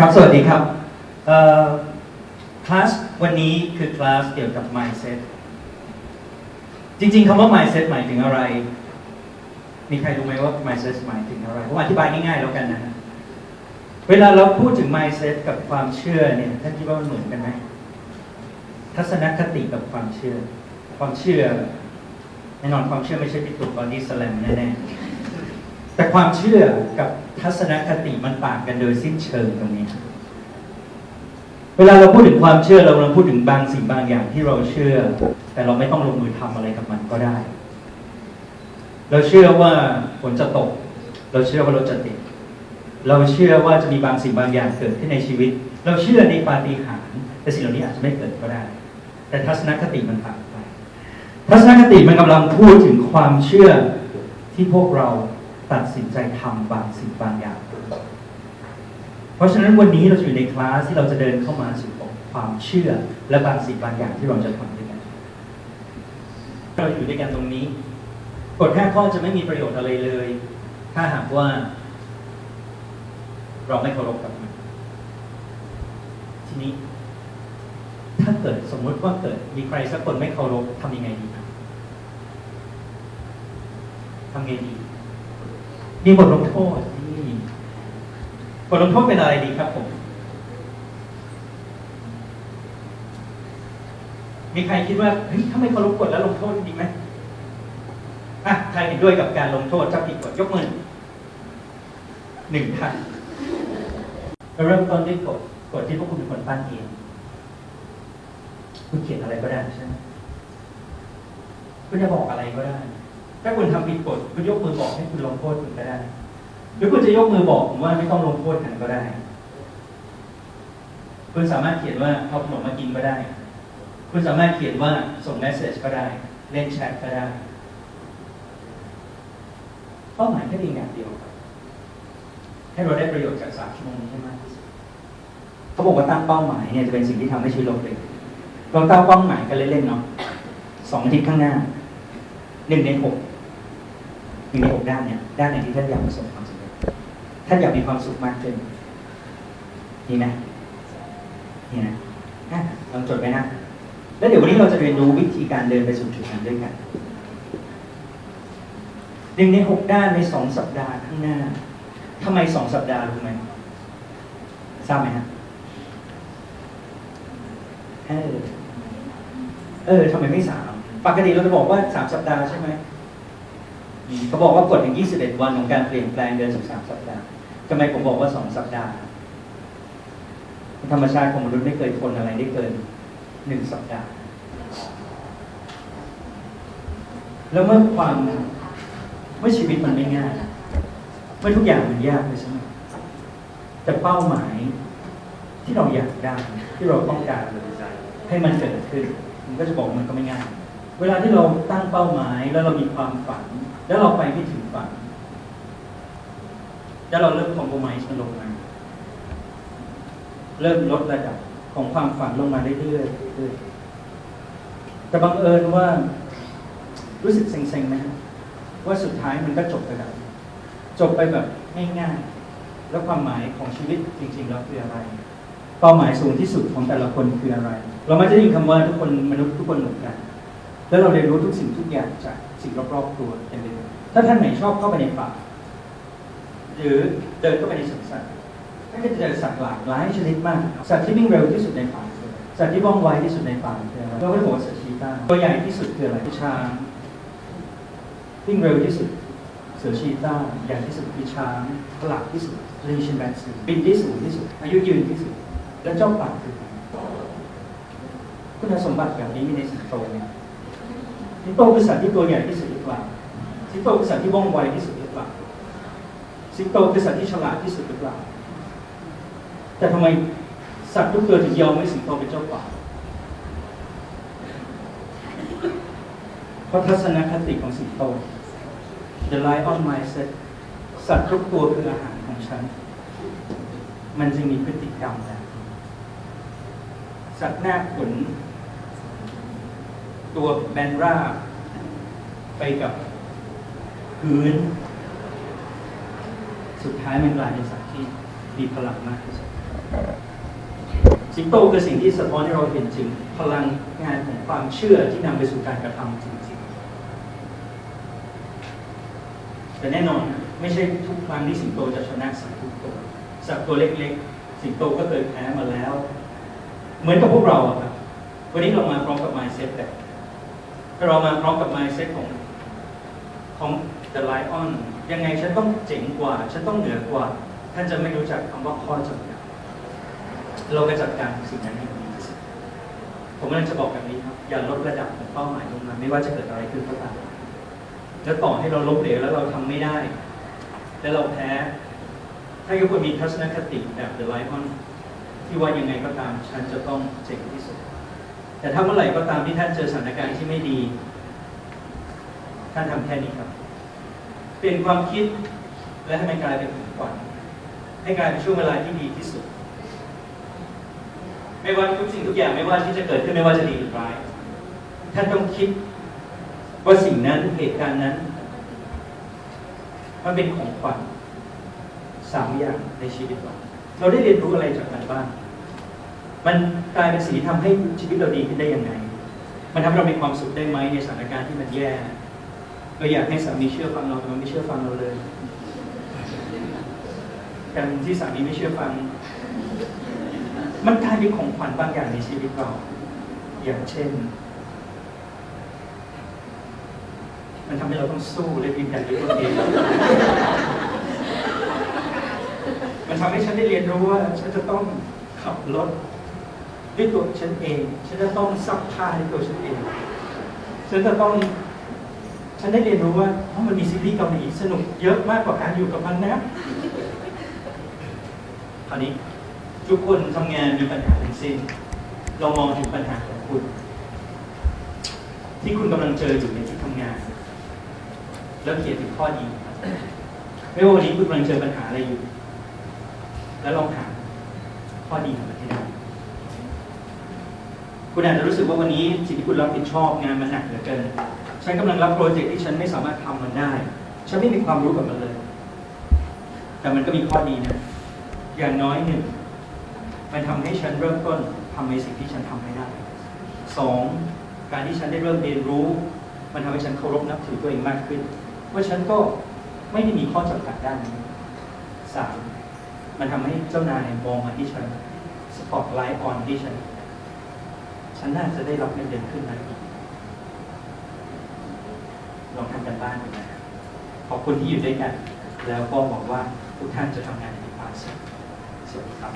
ครับ สวัสดีครับคลาสวันนี้คือคลาสเกี่ยวกับ mindset จริงๆคำว่า mindset หมายถึงอะไร มีใครรู้ไหมว่า mindset หมายถึงอะไรผมอธิบายง่ายๆแล้วกันนะฮะเวลาเราพูดถึง mindset กับความเชื่อเนี่ยท่านคิดว่ามันเหมือนกันไหมทัศนคติกับความเชื่อ ความเชื่อแน่นอนความเชื่อไม่ใช่พิตุกบอดี้สแลมแน่ๆ แต่ความเชื่อกับทัศนคติมันต่างกันโดยสิ้นเชิงตรงนี้ เวลาเราพูดถึงความเชื่อเรากำลังพูดถึงบางสิ่งบางอย่างที่เราเชื่อ แต่เราไม่ต้องลงมือทำอะไรกับมันก็ได้ เราเชื่อว่าฝนจะตก เราเชื่อว่ารถจะติด เราเชื่อว่าจะมีบางสิ่งบางอย่างเกิดขึ้นในชีวิต เราเชื่อในปาฏิหาริย์แต่สิ่งเหล่านี้อาจจะไม่เกิดก็ได้ แต่ทัศนคติมันต่างไป ทัศนคติมันกำลังพูดถึงความเชื่อที่พวกเรา ตัดสินใจทำบางสิ่งบางอย่าง เพราะฉะนั้นวันนี้เราจะอยู่ในคลาสที่เราจะเดินเข้ามาสู่ความเชื่อ และบางสิ่งบางอย่างที่เราจะทำด้วยกันเราอยู่ด้วยกันตรงนี้กฎห้าข้อจะไม่มีประโยชน์อะไรเลย ถ้าหากว่า เราไม่เคารพกับมันทีนี้ ถ้าเกิดสมมุติว่าเกิด มีใครสักคนไม่เคารพทำยังไงดีครับทำไงดี มีบทลงโทษนี่บทลงโทษเป็นอะไรดีครับผม มีใครคิดว่าเฮ้ยถ้าไม่เคารพกฎแล้วลงโทษดีไหมอะใครเห็นด้วยกับการลงโทษถ้าผิดกฎยกมือหนึ่งท่านเราเริ่มต้นด้วยกฎกฎที่พวกคุณเป็นคนตั้งเองคุณเขียนอะไรก็ได้ใช่ไหมคุณจะบอกอะไรก็ได้ ถ้าคุณทำผิดกฎคุณยกมือบอกให้คุณลงโทษคุณก็ได้ หรือคุณจะยกมือบอกผมว่าไม่ต้องลงโทษกันก็ได้ คุณสามารถเขียนว่าเอาขนมมากินก็ได้ คุณสามารถเขียนว่าส่งเมสเซจก็ได้ เล่นแชทก็ได้เป้าหมายแค่เพียงอย่างเดียว ให้เราได้ประโยชน์จากสามชั่วโมงนี้ให้มากที่สุดเขาบอกว่าตั้งเป้าหมายเนี่ยจะเป็นสิ่งที่ทำให้ชีวิตเราเปลี่ยนลองตั้งเป้าหมายกันเล่นๆเนาะสองอาทิตย์ข้างหน้าหนึ่งในหก หนึ่งในหกด้านเนี่ยด้านไหนที่ท่านอยากประสบความสำเร็จท่านอยากมีความสุขมากขึ้นนี่ไหมนี่นะลองจดไว้นะ แล้วเดี๋ยววันนี้เราจะเรียนรู้วิธีการเดินไปสู่จุดนั้นด้วยกันหนึ่งในหกด้านในสองสัปดาห์ข้างหน้าทำไมสองสัปดาห์รู้ไหมทราบไหมฮะเออเออทำไมไม่สามปกติเราจะบอกว่าสามสัปดาห์ใช่ไหม เขาบอกว่ากฎถึงยี่สิบเอ็ดวันของการเปลี่ยนแปลงเดินสู่สามสัปดาห์ทำไมผมบอกว่าสองสัปดาห์ ธรรมชาติของมนุษย์ไม่เคยทนอะไรได้เกินหนึ่งสัปดาห์ แล้วเมื่อความเมื่อชีวิตมันไม่ง่าย เมื่อทุกอย่างมันยากเลยใช่ไหมแต่เป้าหมายที่เราอยากได้ที่เราต้องการให้มันเกิดขึ้น มันก็จะบอกมันก็ไม่ง่าย เวลาที่เราตั้งเป้าหมายแล้วเรามีความฝัน แล้วเราไปไม่ถึงฝัน แล้วเราเริ่มคอมโพมายมันลงมาเริ่มลดระดับของความฝันลงมาเรื่อยๆเรื่อยๆแต่บังเอิญว่ารู้สึกเซ็งๆไหมว่าสุดท้ายมันก็จบไปแบบจบไปแบบง่ายๆ แล้วความหมายของชีวิตจริงๆแล้วคืออะไร เป้าหมายสูงที่สุดของแต่ละคนคืออะไร เราไม่ได้ยินคำว่าทุกคนมนุษย์ทุกคนเหมือนกัน แล้วเราเรียนรู้ทุกสิ่งทุกอย่างจากสิ่งรอบๆตัวเป็นไปเลยถ้าท่านไหนชอบเข้าไปในป่าหรือเดินเข้าไปในสวนสัตว์ท่านก็จะเจอสัตว์หลากหลายชนิดมาก สัตว์ที่วิ่งเร็วที่สุดในป่าคือสัตว์ที่ว่องไวที่สุดในป่าคืออะไรเราก็จะบอกว่าสัตว์ชีตาตัวใหญ่ที่สุดคืออะไรช้างวิ่งเร็วที่สุด เสือชีตาใหญ่ที่สุดคือช้างฉลาดที่สุดเรีชิมแบนซีบินที่สูงที่สุด อายุยืนที่สุด และเจ้าป่าคือครคุณสมบัติแบบนี้มีในสิงโตไหม สิงโตคือสัตว์ที่ตัวใหญ่ที่สุดหรือเปล่าสิงโตคือสัตว์ที่ว่องไวที่สุดหรือเปล่าสิงโตคือสัตว์ที่ฉลาดที่สุดหรือเปล่าแต่ทำไมสัตว์ทุกตัวถึงยอมให้สิงโตเป็นเจ้าป่าเพราะทัศนคติของสิงโต The lion mindset สัตว์ทุกตัวคืออาหารของฉัน มันจึงมีพฤติกรรมแบบสัตว์หน้าขน ตัวแบนราบไปกับพื้น สุดท้ายมันกลายเป็นสัตว์ที่มีพลังมากที่สุดสิงโตคือสิ่งที่สะท้อนให้เราเห็นถึงพลังงานของความเชื่อที่นำไปสู่การกระทำจริงๆ แต่แน่นอนไม่ใช่ทุกครั้งที่สิงโตจะชนะสัตว์ทุกตัวสัตว์ตัวเล็กๆ สิงโตก็เคยแพ้มาแล้ว เหมือนกับพวกเราอะครับ วันนี้เรามาพร้อมกับ mindset แบบ เรามาพร้อมกับ mindset ของของ the lion ยังไงฉันต้องเจ๋งกว่า ฉันต้องเหนือกว่า ท่านจะไม่รู้จักคำว่าข้อจำกัดเราไปจัดการสิ่งนั้นให้ดีที่สุดผมกำลังจะบอกแบบนี้ครับ อย่าลดระดับของเป้าหมายลงมาไม่ว่าจะเกิดอะไรขึ้นก็ตามแล้วต่อให้เราล้มเหลวแล้วเราทำไม่ได้ แล้วเราแพ้ ถ้าทุกคนมีทัศนคติแบบ The Lion ที่ว่ายังไงก็ตาม ฉันจะต้องเจ๋งที่สุด แต่ถ้าเมื่อไหร่ก็ตามที่ท่านเจอสถานการณ์ที่ไม่ดี ท่านทำแค่นี้ครับ เปลี่ยนความคิดและให้มันกลายเป็นของขวัญให้กลายเป็นช่วงเวลาที่ดีที่สุด ไม่ว่าทุกสิ่งทุกอย่างไม่ว่าที่จะเกิดขึ้นไม่ว่าจะดีหรือร้าย ท่านต้องคิดว่าสิ่งนั้นเหตุการณ์นั้น มันเป็นของขวัญสามอย่างในชีวิตเราเราได้เรียนรู้อะไรจากมันบ้าง มันกลายเป็นสิ่งที่ทำให้ชีวิตเราดีขึ้นได้ยังไง มันทำให้เรามีความสุขได้ไหมในสถานการณ์ที่มันแย่เราอยากให้สามีเชื่อฟังเราแต่มันไม่เชื่อฟังเราเลยการที่สามีไม่เชื่อฟัง มันกลายเป็นของขวัญบางอย่างในชีวิตเรา อย่างเช่น มันทำให้เราต้องสู้และยืนยันด้วยตัวเองมันทำให้ฉันได้เรียนรู้ว่า ฉันจะต้องขับรถ ด้วยตัวฉันเอง ฉันจะต้องซักผ้าด้วยตัวฉันเอง ฉันจะต้อง ฉันได้เรียนรู้ว่าอ๋อมันมีซีรีส์เกาหลีสนุกเยอะมากกว่าการอยู่กับมันนะ คราวนี้ทุกคนทำงานมีปัญหาทั้งสิ้นลองมองถึงปัญหาของคุณ ที่คุณกำลังเจออยู่ในที่ทำงาน แล้วเขียนถึงข้อดี ไม่ว่าวันนี้คุณกำลังเจอปัญหาอะไรอยู่ แล้วลองหาข้อดีของมัน คุณอาจจะรู้สึกว่าวันนี้สิ่งที่คุณรับผิดชอบงานมันหนักเหลือเกิน ฉันกำลังรับโปรเจกต์ที่ฉันไม่สามารถทำมันได้ ฉันไม่มีความรู้กับมันเลย แต่มันก็มีข้อดีนะ อย่างน้อยหนึ่ง มันทำให้ฉันเริ่มต้นทำในสิ่งที่ฉันทำไม่ได้สองการที่ฉันได้เริ่มเรียนรู้ มันทำให้ฉันเคารพนับถือตัวเองมากขึ้น ว่าฉันก็ไม่ได้มีข้อจำกัดด้านนี้สามมันทำให้เจ้านายมองมาที่ฉันสปอตไลท์ออนที่ฉัน ฉันน่าจะได้รับเงินเดือนขึ้นนะลองทำกันบ้านดูนะขอบคุณที่อยู่ด้วยกัน แล้วก็หวังว่าทุกท่านจะทำงานในความสุขสวัสดีครับ